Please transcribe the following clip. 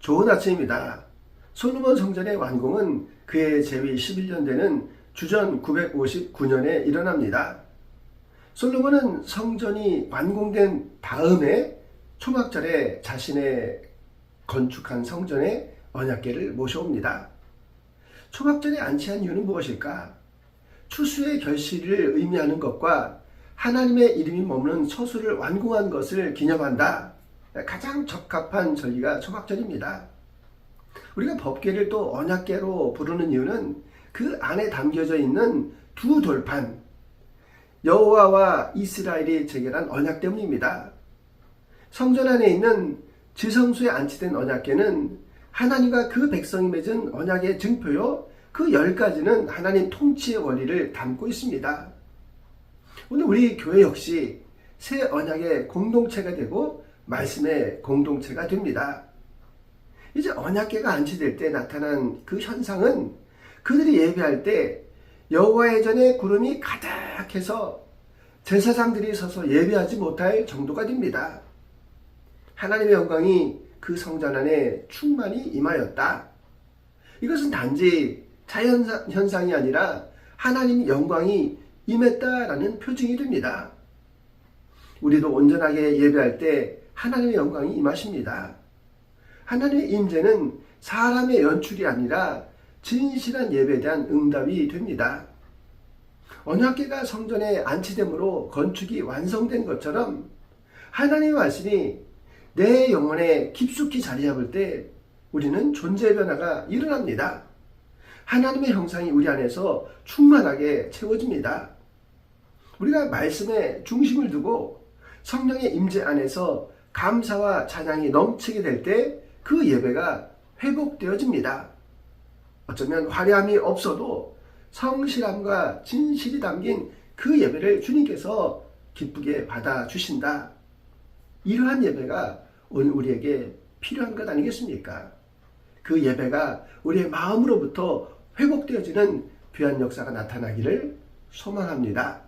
좋은 아침입니다. 솔로몬 성전의 완공은 그의 재위 11년 되는 주전 959년에 일어납니다. 솔로몬은 성전이 완공된 다음에 초막절에 자신의 건축한 성전에 언약궤를 모셔옵니다. 초막절에 안치한 이유는 무엇일까? 추수의 결실을 의미하는 것과 하나님의 이름이 머무는 처수를 완공한 것을 기념한다. 가장 적합한 절기가 초막절입니다. 우리가 법계를 또 언약계로 부르는 이유는 그 안에 담겨져 있는 두 돌판 여호와와 이스라엘이 체결한 언약 때문입니다. 성전 안에 있는 지성소에 안치된 언약계는 하나님과 그 백성이 맺은 언약의 증표요. 그 열 가지는 하나님 통치의 원리를 담고 있습니다. 오늘 우리 교회 역시 새 언약의 공동체가 되고 말씀의 공동체가 됩니다. 이제 언약계가 안치될 때 나타난 그 현상은 그들이 예배할 때 여호와의 전에 구름이 가득해서 제사장들이 서서 예배하지 못할 정도가 됩니다. 하나님의 영광이 그 성전 안에 충만히 임하였다. 이것은 단지 자연 현상이 아니라 하나님의 영광이 임했다라는 표징이 됩니다. 우리도 온전하게 예배할 때 하나님의 영광이 임하십니다. 하나님의 임재는 사람의 연출이 아니라 진실한 예배에 대한 응답이 됩니다. 언약계가 성전에 안치됨으로 건축이 완성된 것처럼 하나님의 말씀이 내 영혼에 깊숙이 자리 잡을 때 우리는 존재 변화가 일어납니다. 하나님의 형상이 우리 안에서 충만하게 채워집니다. 우리가 말씀에 중심을 두고 성령의 임재 안에서 감사와 찬양이 넘치게 될 때 그 예배가 회복되어집니다. 어쩌면 화려함이 없어도 성실함과 진실이 담긴 그 예배를 주님께서 기쁘게 받아주신다. 이러한 예배가 오늘 우리에게 필요한 것 아니겠습니까? 그 예배가 우리의 마음으로부터 회복되어지는 귀한 역사가 나타나기를 소망합니다.